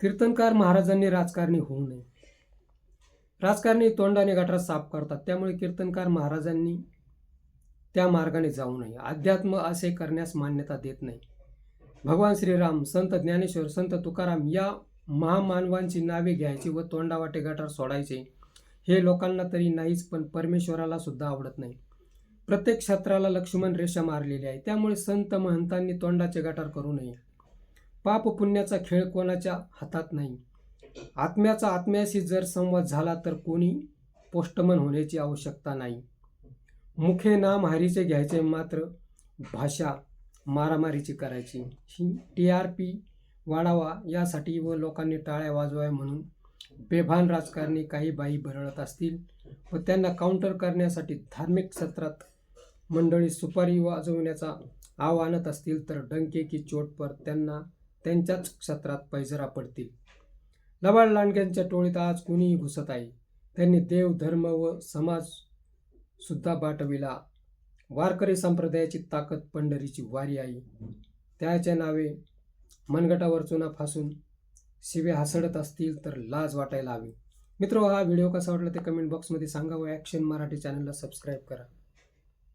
कीर्तनकार महाराजांनी राजकारणी होऊ नये. राजकारणी तोंडाने गटार साफ करतात. त्यामुळे कीर्तनकार महाराजांनी त्या मार्गाने जाऊ नये. अध्यात्म असे करण्यास मान्यता देत नाही. भगवान श्रीराम संत ज्ञानेश्वर संत तुकाराम या महामानवांची नावे घ्यायची व तोंडावाटे गटार सोडायचे हे लोकांना तरी नाहीच पण परमेश्वराला सुद्धा आवडत नाही. प्रत्येक क्षेत्राला लक्ष्मण रेषा मारलेली आहे. त्यामुळे संत महंतांनी तोंडाचे गटार करू नये. पाप पुण्याचा खेळ कोणाच्या हातात नाही. आत्म्याचा आत्म्याशी जर संवाद झाला तर कोणी पोस्टमन होण्याची आवश्यकता नाही. मुखे नाम हरीचे घ्यायचे मात्र भाषा मारामारीची करायची. ही टी आर पी वाढावा यासाठी व लोकांनी टाळ्या वाजवाव्या म्हणून बेभान राजकारणी काही बाई भरळत असतील व त्यांना काउंटर करण्यासाठी धार्मिक सत्रात मंडळी सुपारी वाजवण्याचा आव आणत असतील तर डंके की चोट पर त्यांना त्यांच्याच क्षेत्रात पैजरा पडतील. लबाड लांडग्यांच्या टोळीत आज कुणीही घुसत आहे. त्यांनी देव धर्म व समाज सुद्धा बाटविला. वारकरी संप्रदायाची ताकद पंढरीची वारी आई त्याच्या नावे मनगटावर चुना फासून शिवे हासडत असतील तर लाज वाटायला हवी. मित्र हा व्हिडिओ कसा वाटला ते कमेंट बॉक्समध्ये सांगा व ॲक्शन मराठी चॅनलला सबस्क्राईब करा.